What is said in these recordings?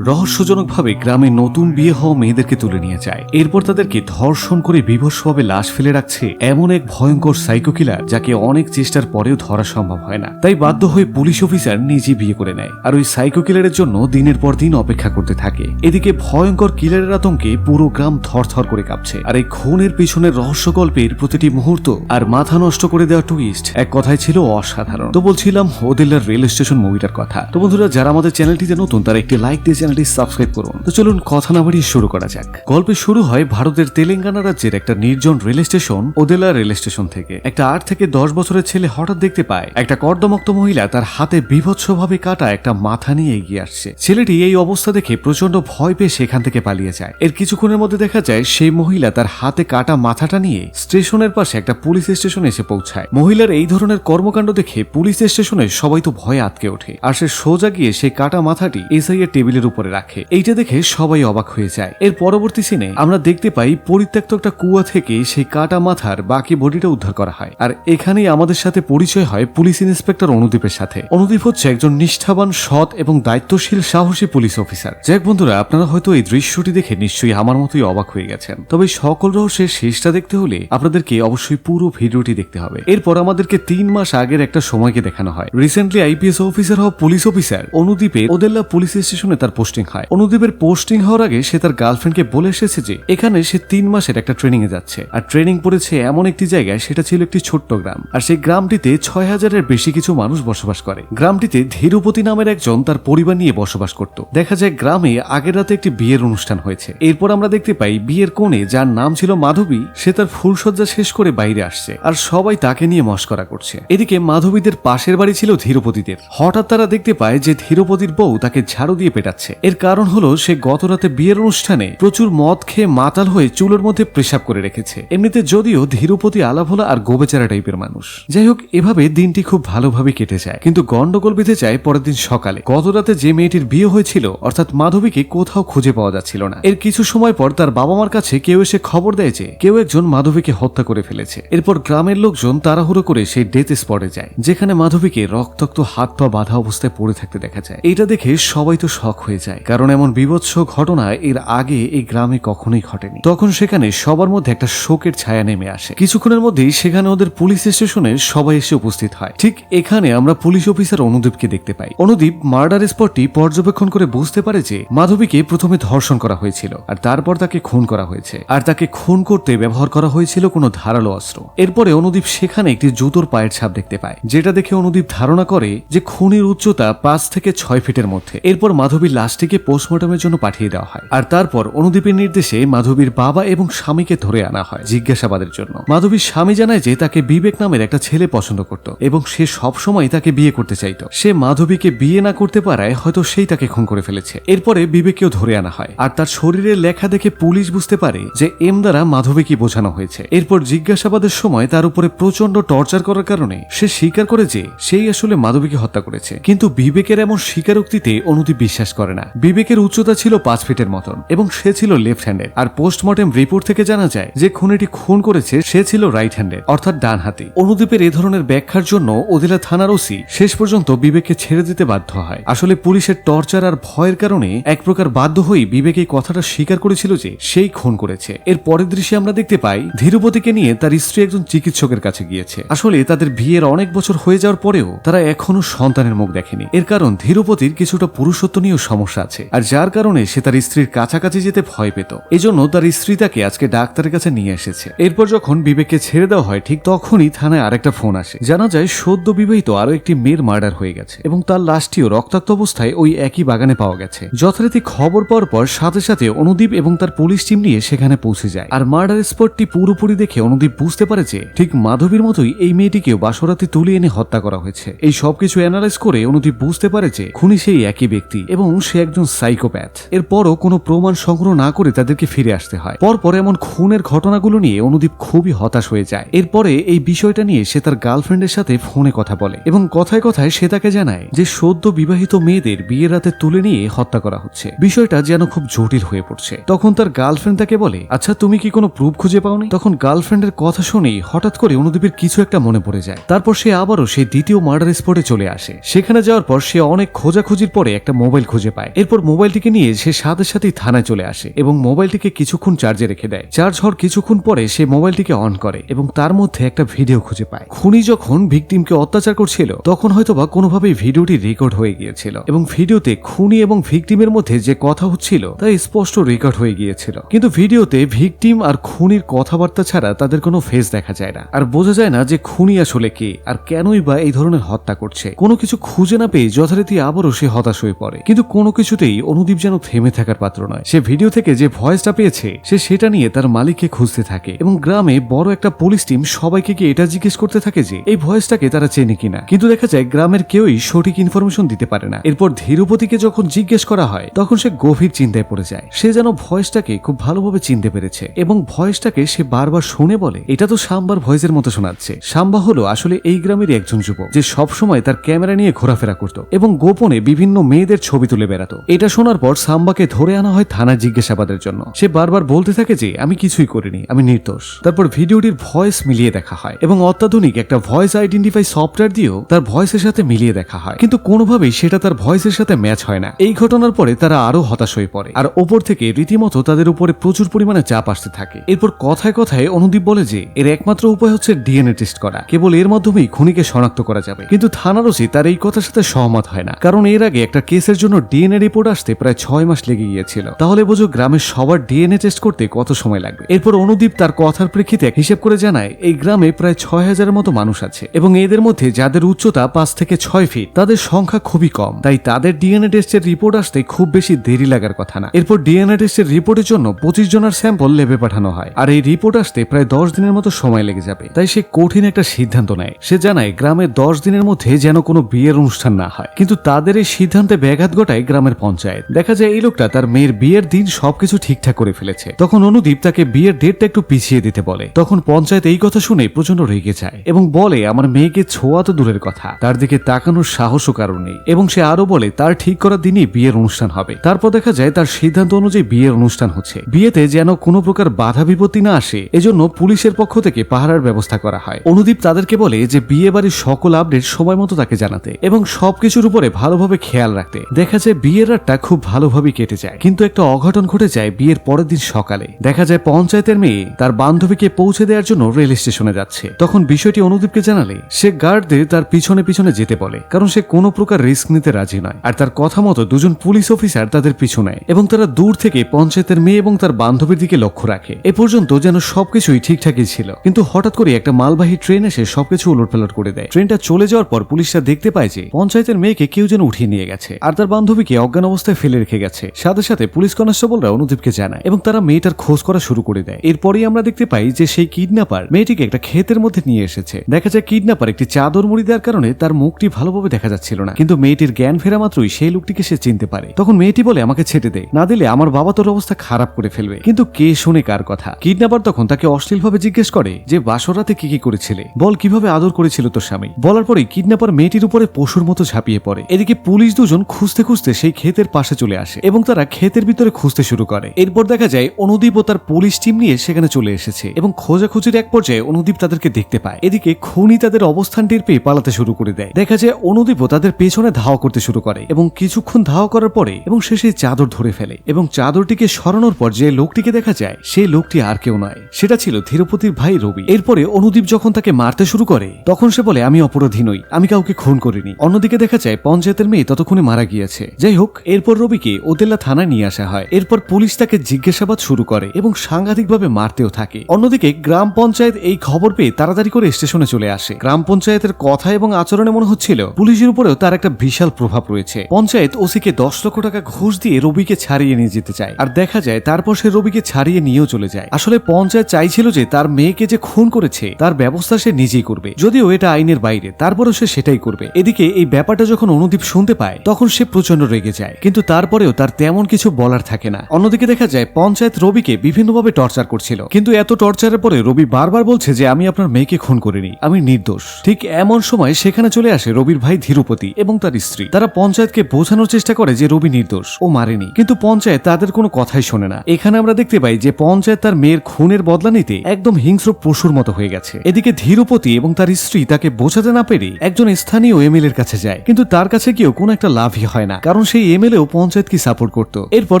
রহস্যজনকভাবে গ্রামে নতুন বিয়ে হওয়া মেয়েদেরকে তুলে নিয়ে যায়। এরপর তাদেরকে ধর্ষণ করে বিভৎসভাবে লাশ ফেলে রাখছে এমন এক ভয়ঙ্কর সাইকো কিলার যাকে অনেক চেষ্টার পরেও ধরা সম্ভব হয় না। তাই বাধ্য হয়ে পুলিশ অফিসার নিজে বিয়ে করে নেয় আর ওই সাইকো কিলারের জন্য দিনের পর দিন অপেক্ষা করতে থাকে। এদিকে ভয়ঙ্কর কিলারের আতঙ্কে পুরো গ্রাম থরথর করে কাঁপছে আর এই খুনের পিছনের রহস্য গল্পের প্রতিটি মুহূর্ত আর মাথা নষ্ট করে দেওয়া টুইস্ট এক কথায় ছিল অসাধারণ। তো বলছিলাম ওদেলার রেল স্টেশন মুভিটার কথা। তো বন্ধুরা, যারা আমাদের চ্যানেলটিতে নতুন, তারা একটি লাইক দিয়ে চ্যানেলটি সাবস্ক্রাইব করুন। তো চলুন কথা না বাড়িয়ে শুরু করা যাক। গল্পের শুরু হয় ভারতের তেলেঙ্গানা রাজ্যের একটা নির্জন rail station, Odela rail station থেকে। একটা আট থেকে দশ বছরের ছেলে হঠাৎ দেখতে পায়, একটা কর্দমক্ত মহিলা তার হাতে বিভৎসভাবে কাটা একটা মাথা নিয়ে এগিয়ে আসছে। ছেলেটি এই অবস্থা দেখে প্রচণ্ড ভয় পেয়ে সেখান থেকে পালিয়ে যায়। এর কিছুক্ষণের মধ্যে দেখা যায় সেই মহিলা তার হাতে কাটা মাথাটা নিয়ে স্টেশনের পাশে একটা পুলিশ স্টেশনে এসে পৌঁছায়। মহিলার এই ধরনের কর্মকাণ্ড দেখে পুলিশ স্টেশনে সবাই তো ভয়ে আটকে ওঠে। আর সে সোজা গিয়ে সেই কাটা মাথাটি এসআই এর টেবিলের উপরে রাখে। এইটা দেখে সবাই অবাক হয়ে যায়। এর পরবর্তী সিনে আমরা দেখতে পাই পরিত্যক্ত একটা কুয়া থেকে সেই কাটা মাথার বাকি বডিটা উদ্ধার করা হয়। আর এখানেই আমাদের সাথে পরিচয় হয় পুলিশ ইন্সপেক্টর অনুদীপের সাথে। অনুদীপ হচ্ছে একজন নিষ্ঠাবান, সৎ এবং দায়িত্বশীল, সাহসী পুলিশ অফিসার। যাক বন্ধুরা, আপনারা হয়তো এই দৃশ্যটি দেখে নিশ্চয়ই আমার মতোই অবাক হয়ে গেছেন। তবে সকল রহস্যের শেষটা দেখতে হলে আপনাদেরকে অবশ্যই পুরো ভিডিওটি দেখতে হবে। এরপর আমাদেরকে তিন মাস আগের একটা সময়কে দেখানো হয়। রিসেন্টলি আইপিএস অফিসার হওয়া পুলিশ অফিসার অনুদীপের ওদেল্লা পুলিশ স্টেশনে তার পোস্টিং হয়। অনুদীপের পোস্টিং হওয়ার আগে সে তার গার্লফ্রেন্ডকে বলে এসেছে যে, এখানে সে তিন মাসের একটা ট্রেনিং এ যাচ্ছে। আর ট্রেনিং পড়েছে এমন একটি জায়গায়, সেটা ছিল একটি ছোট্ট গ্রাম। আর সেই গ্রামটিতে ছয় হাজারের বেশি কিছু মানুষ বসবাস করে। গ্রামটিতে ধীরুপতি নামের একজন তার পরিবার নিয়ে বসবাস করত। দেখা যায় গ্রামে আগের রাতে একটি বিয়ের অনুষ্ঠান হয়েছে। এরপর আমরা দেখতে পাই বিয়ের কোণে যার নাম ছিল মাধবী, সে তার ফুলসজ্জা শেষ করে বাইরে আসছে। আর সবাই তাকে নিয়ে মস্করা করছে। এদিকে মাধবীদের পাশের বাড়ি ছিল ধীরপতিদের। হঠাৎ তারা দেখতে পায় যে ধীরপতির বউ তাকে ঝাড়ু দিয়ে পেটাচ্ছে। এর কারণ হলো সে গত রাতে বিয়ের অনুষ্ঠানে প্রচুর মদ খেয়ে মাতাল হয়ে চুলোর মধ্যে পেশাব করে রেখেছে। এমনিতে যদিও ধীরপতি আলাভোলা আর গোবেচারা টাইপের মানুষ। যাই হোক, এভাবে দিনটি খুব ভালোভাবে কেটে যায়। কিন্তু গন্ডগোল বেঁধে যায় পরের দিন সকালে। গত রাতে যে মেয়েটির বিয়ে হয়েছিল, অর্থাৎ মাধবীকে কোথাও খুঁজে পাওয়া যাচ্ছিল না। এর কিছু সময় পর তার বাবা মার কাছে কেউ এসে খবর দেয় যে, কেউ একজন মাধবীকে হত্যা করে ফেলেছে। এরপর গ্রামের লোকজন তাড়াহুড়ো করে সেই ডেথ স্পটে যায়, যেখানে মাধবীকে রক্তাক্ত হাত পা বাঁধা অবস্থায় পড়ে থাকতে দেখা যায়। এটা দেখে সবাই তো শখ হয়ে যায়। কারণ এমন বিভৎস ঘটনা এর আগে এই গ্রামে কখনোই ঘটেনি। তখন সেখানে সবার মধ্যে একটা শোকের ছায়া নেমে আসে। কিছুক্ষণের মধ্যেই সেখানে ওদের পুলিশ স্টেশনে সবাই এসে উপস্থিত হয়। ঠিক এখানে আমরা পুলিশ অফিসার অনুদীপকে দেখতে পাই। অনুদীপ মার্ডার স্পটটি পর্যবেক্ষণ করে বুঝতে পারে যে মাধবীকে প্রথমে ধর্ষণ করা হয়েছিল আর তারপর তাকে খুন করা হয়েছে। আর তাকে খুন করতে ব্যবহার করা হয়েছিল কোনো ধারালো অস্ত্র। এরপরে অনুদীপ সেখানে একটি জুতোর পায়ের ছাপ দেখতে পায়, যেটা দেখে অনুদীপ ধারণা করে যে খুনের উচ্চতা পাঁচ থেকে ছয় ফিটের মধ্যে। এরপর মাধবীর লাশটিকে পোস্টমর্টমের জন্য পাঠিয়ে দেওয়া হয়। আর তারপর অনুদীপের নির্দেশে মাধবীর বাবা এবং স্বামীকে ধরে আনা হয় জিজ্ঞাসাবাদের জন্য। মাধবীর স্বামী জানায় যে তাকে বিবেক নামের একটা ছেলে পছন্দ করত এবং সে সবসময় তাকে বিয়ে করতে চাইতো। সে মাধবীকে বিয়ে না করতে পারায় হয়তো সেই তাকে খুন করে ফেলেছে। এরপরে বিবেককেও ধরে আনা হয়। আর তার শরীরের লেখা দেখে পুলিশ বুঝতে পারে যে এম দ্বারা মাধবীকে বোঝানো হয়েছে। এরপর জিজ্ঞাসাবাদের সময় তার উপরে প্রচণ্ড টর্চার করার কারণে সে স্বীকার করে যে সেই আসলে মাধবীকে হত্যা করেছে। কিন্তু বিবেকের এমন স্বীকারোক্তিতে অনুদীপ বিশ্বাস করে না। বিবেকের উচ্চতা ছিল পাঁচ ফিটের মতন এবং সে ছিল লেফট হ্যান্ডের আর পোস্টমর্টেম রিপোর্ট থেকে জানা যায় যে খুনিটি খুন করেছে, সে ছিল রাইট হ্যান্ডের অর্থাৎ ডান হাতি অনুদীপের এ ধরনের ব্যাখ্যার জন্য ওদিলা থানার ওসি শেষ পর্যন্ত বিবেককে ছেড়ে দিতে বাধ্য হয়। আসলে পুলিশের টর্চার আর ভয়ের কারণে এক প্রকার বাধ্য হয়ে বিবেক এই কথাটা স্বীকার করেছিল যে সেই খুন করেছে। এর পরের দৃশ্যে আমরা দেখতে পাই, ধীরুপতিকে নিয়ে তার স্ত্রী একজন চিকিৎসকের কাছে গিয়েছে। আসলে তাদের বিয়ের অনেক বছর হয়ে যাওয়ার পরেও তারা এখনও সন্তানের মুখ দেখেনি। এর কারণ ধীরুপতির কিছুটা পুরুষত্ব নিয়েও সমস্যা আছে। আর যার কারণে সে তার স্ত্রীর কাছাকাছি যেতে ভয় পেত। এজন্য তার স্ত্রী তাকে আজকে ডাক্তারের কাছে নিয়ে এসেছে। এরপর যখন বিবেককে ছেড়ে দেওয়া হয়, ঠিক তখনই থানায় আরেকটা ফোন আসে। জানা যায়, সদ্য বিবাহিত আরও একটি মেয়ের মার্ডার হয়ে গেছে এবং তার লাশটিও রক্তাক্ত অবস্থায় ওই একই বাগানে পাওয়া গেছে। যথারীতি খবর পাওয়ার পর সাথে সাথে অনুদীপ এবং তার পুলিশ টিম নিয়ে সেখানে পৌঁছে যায়। আর মার্ডার স্পটটি পুরোপুরি দেখে অনুদীপ বুঝতে পারে যে, ঠিক মাধবীর মতোই এই মেয়েটিকেও বাসরাতে তুলে এনে হত্যা করা হয়েছে। এই সবকিছু অ্যানালাইজ করে অনুদীপ বুঝতে পারে যে, খুনি সেই একই ব্যক্তি এবং সে একজন সাইকোপ্যাথ। এরপরও কোনো প্রমাণ সংগ্রহ না করে তাদেরকে ফিরে আসতে হয়। পরপর এমন খুনের ঘটনাগুলো নিয়ে অনুদীপ খুবই হতাশ হয়ে যায়। এরপরে এই বিষয়টা নিয়ে সে তার গার্লফ্রেন্ডের সাথে ফোনে কথা বলে এবং কথায় কথায় সে তাকে জানায় যে, সদ্য বিবাহিত মেয়েদের বিয়ের রাতে তুলে নিয়ে হত্যা করা হচ্ছে। বিষয়টা যেন খুব জটিল হয়ে পড়ছে। তখন তার গার্লফ্রেন্ড তাকে বলে আচ্ছা তুমি কি কোনো প্রুফ খুঁজে পাওনি? তখন গার্লফ্রেন্ডের কথা শুনেই হঠাৎ করে অনুদীপের কিছু একটা মনে পড়ে যায়। তারপর সে আবারও সেই দ্বিতীয় মার্ডার স্পটে চলে আসে। সেখানে যাওয়ার পর সে অনেক খোঁজাখুঁজির পরে একটা মোবাইল খুঁজে পায়। পায় এরপর মোবাইলটিকে নিয়ে সে সাথে সাথেই থানায় চলে আসে এবং মোবাইলটিকে কিছুক্ষণ চার্জে রেখে দেয়। চার্জ হওয়ার কিছুক্ষণ পরে সে মোবাইলটিকে অন করে এবং তার মধ্যে একটা ভিডিও খুঁজে পায়। খুনি যখন ভিকটিমকে অত্যাচার করছিল, তখন হয়তোবা কোনোভাবেই ভিডিওটি রেকর্ড হয়ে গিয়েছিল এবং ভিডিওতে খুনি এবং ভিকটিমের মধ্যে যে কথা হচ্ছিল, তা স্পষ্ট রেকর্ড হয়ে গিয়েছিল। কিন্তু ভিডিওতে ভিকটিম আর খুনির কথাবার্তা ছাড়া তাদের কোনো ফেস দেখা যায় না। আর বোঝা যায় না যে খুনি আসলে কে আর কেনই বা এই ধরনের হত্যা করছে। কোনো কিছু খুঁজে না পেয়ে যথারীতি আবারও সে হতাশ হয়ে পড়ে। কিন্তু কোনো কিছুতেই অনুদীপ যেন থেমে থাকার পাত্র নয়। সে ভিডিও থেকে যে ভয়েসটা পেয়েছে, সে সেটা নিয়ে তার মালিককে খুঁজতে থাকে এবং গ্রামে বড় একটা পুলিশ টিম সবাইকে গিয়ে এটা জিজ্ঞেস করতে থাকে যে, এই ভয়েসটাকে তারা চেনে কিনা? কিন্তু দেখা যায় গ্রামের কেউই সঠিক ইনফরমেশন দিতে পারে না। এরপর ধীরুপতিকে যখন জিজ্ঞেস করা হয়, তখন সে গভীর চিন্তায় পড়ে যায়। সে যেন ভয়েসটাকে খুব ভালোভাবে চিনতে পেরেছে এবং ভয়েসটাকে সে বারবার শুনে বলে, এটা তো সাম্বার ভয়েসের মতো শোনাচ্ছে। সাম্বা হলো আসলে এই গ্রামেরই একজন যুবক, যে সবসময় তার ক্যামেরা নিয়ে ঘোরাফেরা করত এবং গোপনে বিভিন্ন মেয়েদের ছবি তুলে বেড়াতো। এটা শোনার পর সাম্বাকে ধরে আনা হয় থানায় জিজ্ঞাসাবাদের জন্য। সে বারবার বলতে থাকে যে, আমি কিছুই করিনি, আমি নির্দোষ। তারপর ভিডিওটির ভয়েস মিলিয়ে দেখা হয় এবং অত্যাধুনিক একটা ভয়েস আইডেন্টিফাই সফটওয়্যার দিয়েও তার ভয়েসের সাথে মিলিয়ে দেখা হয়। কিন্তু কোনোভাবেই সেটা তার ভয়েসের সাথে ম্যাচ হয় না। এই ঘটনার পরে তারা আরও হতাশ হয়ে পড়ে। আর ওপর থেকে রীতিমতো তাদের উপরে প্রচুর পরিমাণে চাপ আসতে থাকে। এরপর কথায় কথায় অনুদীপ বলে যে, এর একমাত্র উপায় হচ্ছে ডিএনএ টেস্ট করা। কেবল এর মাধ্যমেই খুনিকে শনাক্ত করা যাবে। কিন্তু থানার ওসি তার এই কথার সাথে সহমত হয় না। কারণ এর আগে একটা কেসের জন্য ডিএনএ রিপোর্ট আসতে প্রায় ছয় মাস লেগে গিয়েছিল। তাহলে বোঝো গ্রামের সবার ডিএনএ টেস্ট করতে কত সময় লাগবে। এরপর অনুদীপ তার কথার প্রেক্ষিতে হিসেব করে জানায়, এই গ্রামে প্রায় ছয় হাজারের মতো মানুষ আছে এবং এদের মধ্যে যাদের উচ্চতা পাঁচ থেকে ছয় ফিট, তাদের সংখ্যা খুবই কম। তাই তাদের ডিএনএ টেস্টের রিপোর্ট আসতে খুব বেশি দেরি লাগার কথা না। এরপর ডিএনএ টেস্টের রিপোর্টের জন্য পঁচিশ জনের স্যাম্পল লেবে পাঠানো হয়। আর এই রিপোর্ট আসতে প্রায় দশ দিনের মতো সময় লেগে যাবে। তাই সে কঠিন একটা সিদ্ধান্ত নেয়। সে জানায়, গ্রামে দশ দিনের মধ্যে যেন কোনো বিয়ের অনুষ্ঠান না হয়। কিন্তু তাদের এই সিদ্ধান্তে ব্যাঘাত ঘটায় গ্রামের পঞ্চায়েত। দেখা যায় এই লোকটা তার মেয়ের বিয়ের দিন সবকিছু ঠিকঠাক করে ফেলেছে। তখন অনুদীপ তাকে বিয়ের ডেটটা একটু পিছিয়ে দিতে বলে। তখন পঞ্চায়েত এই কথা শুনে প্রচণ্ড রেগে যায় এবং বলে, আমার মেয়েকে ছোঁয়া তো দূরের কথা। তার দিকে তাকানোর সাহসও কারণ নেই। এবং সে আরও বলে, তার ঠিক করার দিনই বিয়ের অনুষ্ঠান হবে। তারপর দেখা যায় তার সিদ্ধান্ত অনুযায়ী বিয়ের অনুষ্ঠান হচ্ছে। বিয়েতে যেন কোনো প্রকার বাধা বিপত্তি না আসে, এজন্য পুলিশের পক্ষ থেকে পাহারার ব্যবস্থা করা হয়। অনুদীপ তাদেরকে বলে যে বিয়ে বাড়ির সকল আপডেট সময় মতো তাকে জানাতে এবং সবকিছুর উপরে ভালোভাবে খেয়াল রাখতে। দেখা যায় বিয়ের রাতটা খুব ভালোভাবে কেটে যায়। কিন্তু একটা অঘটন ঘটে যায় বিয়ের পরের দিন সকালে। দেখা যায় পঞ্চায়েতের মেয়ে তার বান্ধবীকে পৌঁছে দেওয়ার জন্য রেল স্টেশনে যাচ্ছে। তখন বিষয়টি অনুদীপকে জানালে, সে গার্ডদের তার পিছনে পিছনে যেতে বলে, কারণ সে কোনো প্রকার রিস্ক নিতে রাজি নয়। আর তার কথা মতো দুজন পুলিশ অফিসার তাদের পিছু নেয়, এবং তারা দূর থেকে পঞ্চায়েতের মেয়ে এবং তার বান্ধবীর দিকে লক্ষ্য রাখে। এ পর্যন্ত যেন সবকিছুই ঠিকঠাকই ছিল। কিন্তু হঠাৎ করে একটা মালবাহী ট্রেন এসে সবকিছু উলটপালট করে দেয়। ট্রেনটা চলে যাওয়ার পর পুলিশরা দেখতে পায় যে, পঞ্চায়েতের মেয়েকে কেউ যেন উঠিয়ে নিয়ে গেছে। আর তার বান্ধবীকে অজ্ঞান অবস্থায় ফেলে রেখে গেছে। সাথে সাথে পুলিশ কনস্টেবলরা অনুদীপকে জানায় এবং তারা মেয়েটার খোঁজ করা শুরু করে দেয়। এরপরেই আমরা দেখতে পাই যে সেই কিডন্যাপার মেয়েটিকে একটা ক্ষেতের মধ্যে নিয়ে এসেছে। দেখা যায় কিডন্যাপার একটি চাদর মুড়ি দেওয়ার কারণে তার মুখটি ভালোভাবে দেখা যাচ্ছিল না। কিন্তু মেয়েটির জ্ঞান ফেরা মাত্রই সেই লোকটিকে সে চিনতে পারে। তখন মেয়েটি বলে, আমাকে ছেটে দে। না দিলে আমার বাবা তোর অবস্থা খারাপ করে ফেলবে। কিন্তু কে শুনে কার কথা? কিডন্যাপার তখন তাকে অশ্লীলভাবে জিজ্ঞেস করে যে বাসরাতে কি কি করেছিলে? বল, কীভাবে আদর করেছিল তোর স্বামী? বলার পরে কিডন্যাপার মেয়েটির উপরে পশুর মতো ঝাঁপিয়ে পড়ে। এদিকে পুলিশ দুজন খুঁজতে খুঁজতে সেই ক্ষেতের পাশে চলে আসে এবং তারা ক্ষেতের ভিতরে খুঁজতে শুরু করে। এরপর দেখা যায় অনুদীপ ও তার পুলিশ টিম নিয়ে সেখানে চলে এসেছে এবং খোঁজাখুঁজির এক পর্যায়ে অনুদীপ তাদেরকে দেখতে পায়। এদিকে খুনি তাদের অবস্থান টের পেয়ে পালাতে শুরু করে দেয়। দেখা যায় অনুদীপও তাদের পেছনে ধাওয়া করতে শুরু করে এবং কিছুক্ষণ ধাওয়া করার পরে এবং সে সেই চাদর ধরে ফেলে এবং চাদরটিকে সরানোর পর যে লোকটিকে দেখা যায়, সেই লোকটি আর কেউ নয়। সেটা ছিল ধীরপতির ভাই রবি। এরপরে অনুদীপ যখন তাকে মারতে শুরু করে, তখন সে বলে, আমি অপরাধী নই। আমি কাউকে খুন করিনি। অন্যদিকে দেখা যায়, পঞ্চায়েতের মেয়ে ততক্ষণে মারা গিয়েছে। যাই হোক, এরপর রবিকে ওদেল্লা থানায় নিয়ে আসা হয়। এরপর পুলিশ তাকে জিজ্ঞাসাবাদ শুরু করে এবং সাংঘাতিকভাবে মারতেও থাকে। অন্যদিকে গ্রাম পঞ্চায়েত এই খবর পেয়ে তাড়াতাড়ি করে স্টেশনে চলে আসে। গ্রাম পঞ্চায়েতের কথা এবং আচরণে মনে হচ্ছিল, পুলিশের উপরেও তার একটা বিশাল প্রভাব রয়েছে। পঞ্চায়েত ওসিকে দশ লক্ষ টাকা ঘুষ দিয়ে রবিকে ছাড়িয়ে নিয়ে যেতে চায়। আর দেখা যায়, তারপর সে রবিকে ছাড়িয়ে নিয়েও চলে যায়। আসলে পঞ্চায়েত চাইছিল যে তার মেয়েকে যে খুন করেছে, তার ব্যবস্থা সে নিজেই করবে। যদিও এটা আইনের বাইরে, তারপরেও সে সেটাই করবে। এদিকে এই ব্যাপারটা যখন অনুদীপ শুনতে পায়, তখন সে প্রচণ্ড রেগে যায়। কিন্তু তারপরেও তার তেমন কিছু বলার থাকে না। অন্যদিকে দেখা যায়, পঞ্চায়েত রবিকে বিভিন্নভাবে টর্চার করছিল। কিন্তু এত টর্চারের পরে রবি বারবার বলছে যে, আমি আপনার মেয়েকে খুন করিনি। আমি নির্দোষ। ঠিক এমন সময় সেখানে চলে আসে রবির ভাই ধীরুপতি এবং তার স্ত্রী। তারা পঞ্চায়েতকে বোঝানোর চেষ্টা করে যে, রবি নির্দোষ। ও মারেনি। কিন্তু পঞ্চায়েত তাদের কোনো কথাই শোনে না। এখানে আমরা দেখতে পাই যে, পঞ্চায়েত তার মেয়ের খুনের বদলা নিতে একদম হিংস্র পশুর মতো হয়ে গেছে। এদিকে ধীরুপতি এবং তার স্ত্রী তাকে বোঝাতে না পেরে একজন স্থানীয় এমএল এর কাছে যায়। কিন্তু তার কাছে গিয়েও কোনো একটা লাভই হয় না। কারণ সে সেই এমএলএও পঞ্চায়েতকে সাপোর্ট করত? এরপর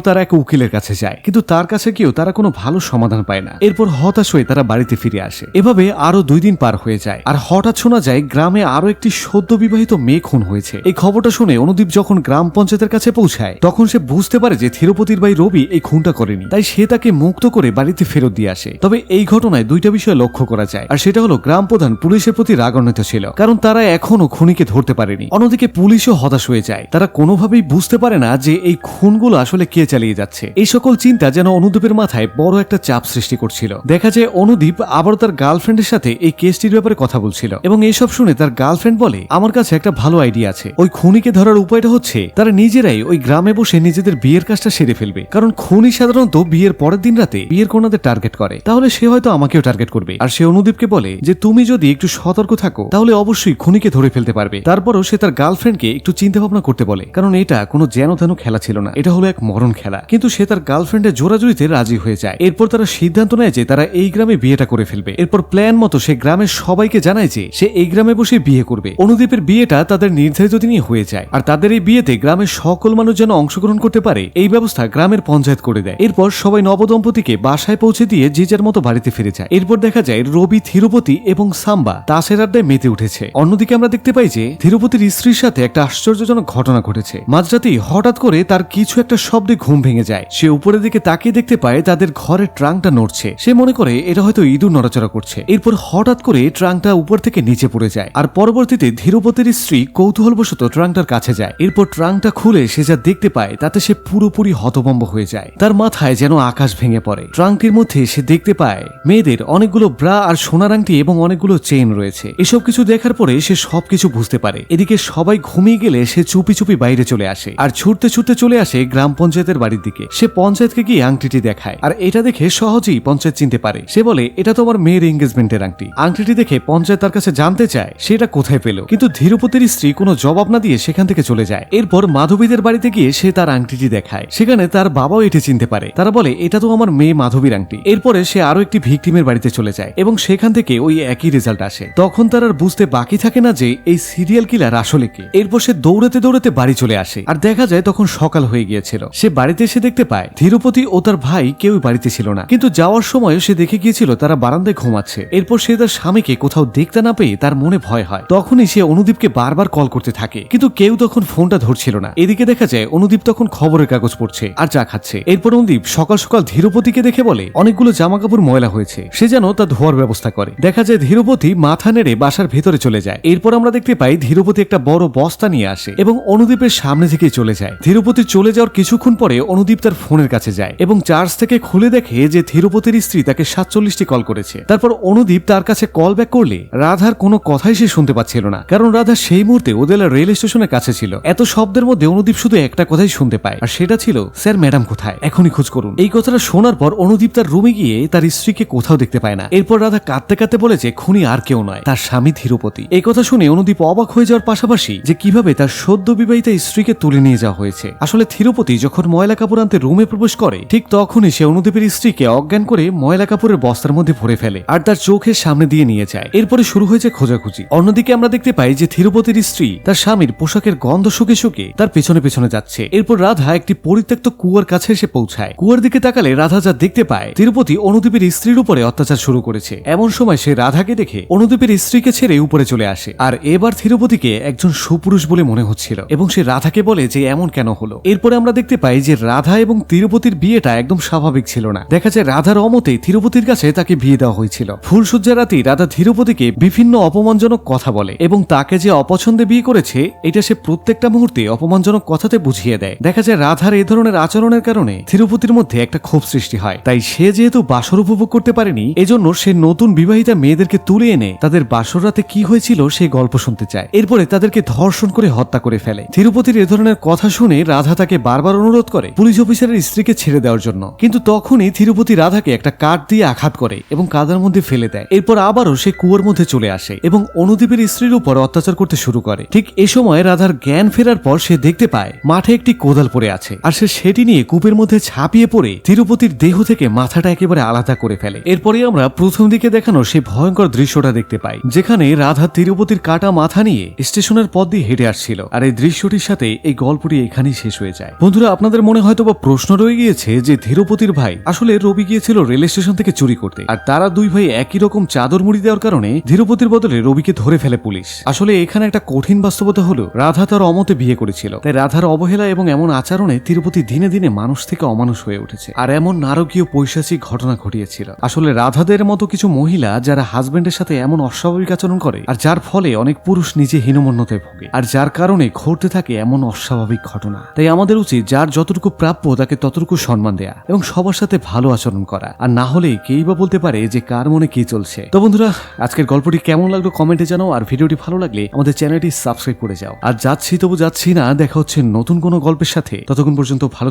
তারা এক উকিলের কাছে যায়। কিন্তু তার কাছে গিয়েও তারা কোনো ভালো সমাধান পায় না। এরপর হতাশ হয়ে তারা বাড়িতে ফিরে আসে। এভাবে আরও দুই দিন পার হয়ে যায়। আর হঠাৎ শোনা যায় গ্রামে আরও একটি সদ্য বিবাহিত মেয়ে খুন হয়েছে। এই খবরটা শুনে অনুদীপ যখন গ্রাম পঞ্চায়েতের কাছে পৌঁছায়, তখন সে বুঝতে পারে যে থিরুপতির ভাই রবি এই খুনটা করেনি। তাই সে তাকে মুক্ত করে বাড়িতে ফেরত দিয়ে আসে। তবে এই ঘটনায় দুইটা বিষয় লক্ষ্য করা যায়। আর সেটা হলো গ্রাম প্রধান পুলিশের প্রতি রাগান্বিত ছিল। কারণ তারা এখনও খুনিকে ধরতে পারেনি। অন্যদিকে পুলিশও হতাশ হয়ে যায়। তারা কোনোভাবেই বুঝতে পারে না যে এই খুনগুলো আসলে কে চালিয়ে যাচ্ছে। এই সকল চিন্তা যেন অনুদীপের মাথায় বড় একটা চাপ সৃষ্টি করছিল। দেখা যায় অনুদীপ আবার তার গার্লফ্রেন্ডের সাথে এই কেসটির ব্যাপারে কথা বলছিল এবং এইসব শুনে তার গার্লফ্রেন্ড বলে, আমার কাছে একটা ভালো আইডিয়া আছে। ওই খুনিকে ধরার উপায়টা হচ্ছে, তারা নিজেরাই ওই গ্রামে বসে নিজেদের বিয়ের কাজটা সেরে ফেলবে। কারণ খুনি সাধারণত বিয়ের পরের দিন রাতে বিয়ের কন্যাদের টার্গেট করে। তাহলে সে হয়তো আমাকেও টার্গেট করবে। আর সে অনুদীপকে বলে যে, তুমি যদি একটু সতর্ক থাকো, তাহলে অবশ্যই খুনিকে ধরে ফেলতে পারবে। তারপরও সে তার গার্লফ্রেন্ডকে একটু চিন্তা ভাবনা করতে বলে, কারণ এটা কোনো যেন তেন খেলা ছিল না। এটা হলো এক মরণ খেলা। কিন্তু সে তার গার্লফ্রেন্ডের জোরাজুরিতে রাজি হয়ে যায়। এরপর তারা সিদ্ধান্ত নেয় যে তারা এই গ্রামে বিয়েটা করে ফেলবে। এরপর প্ল্যান মতো সে গ্রামের সবাইকে জানায় যে সে এই গ্রামে বসে বিয়ে করবে। অনুদীপের বিয়েটা তাদের নির্ধারিত দিনই হয়ে যায়। আর তাদের এই বিয়েতে গ্রামের সকল মানুষ যেন অংশগ্রহণ করতে পারে, এই ব্যবস্থা গ্রামের পঞ্চায়েত করে দেয়। এরপর সবাই নবদম্পতিকে বাসায় পৌঁছে দিয়ে যে যার মতো বাড়িতে ফিরে যায়। এরপর দেখা যায় রবি থিরুপতি এবং সাম্বা তাসের আড্ডায় মেতে উঠেছে। অন্যদিকে আমরা দেখতে পাই যে থিরুপতির স্ত্রীর সাথে একটা আশ্চর্যজনক ঘটনা ঘটেছে। মাঝরাতেই হঠাৎ করে তার কিছু একটা শব্দে ঘুম ভেঙে যায়। সে উপরের দিকে তাকিয়ে দেখতে পায় তাদের ঘরের ট্রাঙ্কটা নড়ছে। সে মনে করে এটা হয়তো ইঁদুর নড়াচড়া করছে। এরপর হঠাৎ করে ট্রাঙ্কটা উপর থেকে নিচে পড়ে যায় আর পরবর্তীতে ধীরপতির স্ত্রী কৌতূহলবশত ট্রাঙ্কটার কাছে যায়। এরপর ট্রাঙ্কটা খুলে সে যা দেখতে পায় তাতে সে পুরোপুরি হতভম্ব হয়ে যায়। তার মাথায় যেন আকাশ ভেঙে পড়ে। ট্রাঙ্কটির মধ্যে সে দেখতে পায় মেয়েদের অনেকগুলো ব্রা আর সোনার আংটি এবং অনেকগুলো চেইন রয়েছে। এসব কিছু দেখার পরে সে সবকিছু বুঝতে পারে। এদিকে সবাই ঘুমিয়ে গেলে সে চুপি চুপি বাইরে চলে আসে। আর ছুটতে ছুটতে চলে আসে গ্রাম পঞ্চায়েতের বাড়ির দিকে। সে পঞ্চায়েতকে গিয়ে আংটিটি দেখায়। আর এটা দেখে সহজেই পঞ্চায়েত চিনতে পারে। সে বলে, এটা তো আমার মেয়ের এঙ্গেজমেন্টের আংটি। আংটিটি দেখে পঞ্চায়েত তার কাছে জানতে চায় সেটা কোথায় পেল? কিন্তু ধীরপতির স্ত্রী কোনো জবাব না দিয়ে সেখান থেকে চলে যায়। এরপর মাধবীদের বাড়িতে গিয়ে সে তার আংটিটি দেখায়। সেখানে তার বাবাও এটি চিনতে পারে। তারা বলে, এটা তো আমার মেয়ে মাধবীর আংটি। এরপরে সে আরও একটি ভিকটিমের বাড়িতে চলে যায় এবং সেখান থেকে ওই একই রেজাল্ট আসে। তখন তার আর বুঝতে বাকি থাকে না যে এই সিরিয়াল কিলার আসলে কি। এরপর সে দৌড়াতে দৌড়াতে বাড়ি চলে আসে। আর দেখা যায় তখন সকাল হয়ে গিয়েছিল। সে বাড়িতে এসে দেখতে পায়, ধীরপতি ও তার ভাই কেউ বাড়িতে ছিল না। কিন্তু যাওয়ার সময় সে দেখে গিয়েছিল তারা বারান্দায় ঘুমাচ্ছে। এরপর সে তার স্বামীকে কোথাও দেখতে না পেয়ে তার মনে ভয় হয়। তখনই সে অনুদীপকে বারবার কল করতে থাকে। কিন্তু কেউ তখন ফোনটা ধরছিল না। এদিকে দেখা যায় অনুদীপ তখন খবরের কাগজ পড়ছে আর চা খাচ্ছে। এরপর অনুদীপ সকাল সকাল ধীরপতিকে দেখে বলে, অনেকগুলো জামা কাপড় ময়লা হয়েছে। সে যেন তা ধোয়ার ব্যবস্থা করে। দেখা যায় ধীরপতি মাথা নেড়ে বাসার ভেতরে চলে যায়। এরপর আমরা দেখতে পাই ধীরপতি একটা বড় বস্তা নিয়ে আসে এবং অনুদীপের সামনে থেকে চলে যায়। ধীরপতি চলে যাওয়ার কিছুক্ষণ পরে অনুদীপ তার ফোনের কাছে যায় এবং চার্জ থেকে খুলে দেখে যে ধীরপতির স্ত্রী তাকে সাতচল্লিশটি কল করেছে। তারপর অনুদীপ তার কাছে কল ব্যাক করলে রাধার কোনো কথাই সে শুনতে পাচ্ছিল না, কারণ রাধা সেই মুহূর্তে ওদেলা রেল স্টেশনের কাছে ছিল। এত শব্দের মধ্যে অনুদীপ শুধু একটা কথাই শুনতে পায়, আর সেটা ছিল, স্যার ম্যাডাম কোথায়? এখনই খোঁজ করুন। এই কথাটা শোনার পর অনুদীপ তার রুমে গিয়ে তার স্ত্রীকে কোথাও দেখতে পায় না। এরপর রাধা কাঁদতে কাঁদতে বলে যে, খুনি আর কেউ নয়, তার স্বামী ধীরপতি। এই কথা শুনে অনুদীপ অবাক হয়ে যাওয়ার পাশাপাশি যে কীভাবে তার সদ্য বিবাহিতা স্ত্রীকে তুলে নিয়ে যাওয়া হয়েছে। আসলে থিরুপতি যখন ময়লা কাপড় আনতে রুমে প্রবেশ করে, ঠিক তখনই সে অনুদীপের স্ত্রীকে অজ্ঞান করে ময়লা কাপড়ের বস্তার মধ্যে ভরে ফেলে আর তার চোখের সামনে দিয়ে নিয়ে যায়। এরপরে শুরু হয়েছে খোঁজাখুঁজি। অন্যদিকে আমরা দেখতে পাই যে থিরুপতির স্ত্রী তার স্বামীর পোশাকের গন্ধ শুকে শুকে তার পেছনে পেছনে যাচ্ছে। এরপর রাধা একটি পরিত্যক্ত কুয়ার কাছে এসে পৌঁছায়। কুয়ার দিকে তাকালে রাধা যা দেখতে পায় তিরুপতি অনুদীপের স্ত্রীর উপরে অত্যাচার শুরু করেছে। এমন সময় সে রাধাকে দেখে অনুদীপের স্ত্রীকে ছেড়ে উপরে চলে আসে। আর এবার থিরুপতিকে একজন সুপুরুষ বলে মনে হচ্ছিল এবং সে রাধাকে বলে যে এমন কেন হলো? এরপরে আমরা দেখতে পাই যে রাধা এবং তিরুপতির বিয়েটা একদম স্বাভাবিক ছিল না। দেখা যায় রাধার অমতে তিরুপতির কাছে তাকে বিয়ে দেওয়া হয়েছিল। ফুলসজ্জা রাতেই রাধা ধীরপতিকে বিভিন্ন অপমানজনক কথা বলে এবং তাকে যে অপছন্দে বিয়ে করেছে, এটা সে প্রত্যেকটা মুহূর্তে অপমানজনক কথাতে বুঝিয়ে দেয়। দেখা যায় রাধার এ ধরনের আচরণের কারণে থিরুপতির মধ্যে একটা ক্ষোভ সৃষ্টি হয়। তাই সে যেহেতু বাসর উপভোগ করতে পারেনি, এজন্য সে নতুন বিবাহিতা মেয়েদেরকে তুলে এনে তাদের বাসর রাতে কি হয়েছিল সেই গল্প শুনতে চায়। এরপরে তাদেরকে ধর্ষণ করে হত্যা করে ফেলে। তিরুপতির এ ধরনের কথা শুনে রাধা তাকে বারবার অনুরোধ করে পুলিশ অফিসারের স্ত্রীকে ছেড়ে দেওয়ার জন্য। কিন্তু তখনই তিরুপতি রাধাকে একটা কাঠ দিয়ে আঘাত করে এবং কাদার মধ্যে ফেলে দেয়। এরপর আবারও সে কুয়োর মধ্যে চলে আসে এবং অনুদীপের স্ত্রীর উপর অত্যাচার করতে শুরু করে। ঠিক এ সময় রাধার জ্ঞান ফেরার পর সে দেখতে পায় মাঠে একটি কোদাল পড়ে আছে আর সে সেটি নিয়ে কূপের মধ্যে ছাপিয়ে পড়ে তিরুপতির দেহ থেকে মাথাটা একেবারে আলাদা করে ফেলে। এরপরে আমরা প্রথম দিকে দেখানো সেই ভয়ঙ্কর দৃশ্যটা দেখতে পাই, যেখানে রাধা তিরুপতির কাটা মাথা নিয়ে স্টেশনের পথ দিয়ে হেঁটে আসছিল। আর এই দৃশ্যটির সাথে এই গল্পটি এখানেই শেষ হয়ে যায়। বন্ধুরা, আপনাদের মনে হয়তো বা প্রশ্ন রয়ে গিয়েছে যে ধীরপতির ভাই আসলে রবি গিয়েছিল রেল স্টেশন থেকে চুরি করতে। আর তারা দুই ভাই একই রকম চাদর মুড়ি দেওয়ার কারণে ধীরপতির বদলে রবিকে ধরে ফেলে পুলিশ। আসলে এখানে একটা কঠিন বাস্তবতা হলো, রাধা তার অমতে বিয়ে করেছিল। তাই রাধার অবহেলা এবং এমন আচরণে তিরুপতি দিনে দিনে মানুষ থেকে অমানুষ হয়ে উঠেছে। আর এমন নারকীয় পৈশাচিক ঘটনা ঘটিয়েছিল। আসলে রাধাদের মতো কিছু মহিলা যারা হাজবেন্ডের সাথে এমন অস্বাভাবিক আচরণ করে, আর যার ফলে অনেক পুরুষ নিজে হীনমন্যতায় ভোগে। আর যার কারণে ঘটতে থাকে এমন অস্বাভাবিক ঘটনা। তাই আমাদের উচিত যার যতটুকু প্রাপ্য তাকে ততটুকু সম্মান দেয়া এবং সবার সাথে ভালো আচরণ করা। আর না হলে কেই বা বলতে পারে যে কার মনে কি চলছে। তো বন্ধুরা, আজকের গল্পটি কেমন লাগল কমেন্টে জানাও আর ভিডিওটি ভালো লাগলে আমাদের চ্যানেলটি সাবস্ক্রাইব করে যাও। আর যাচ্ছি তবু যাচ্ছি না, দেখা হচ্ছে নতুন কোনো গল্পের সাথে। ততক্ষণ পর্যন্ত ভালো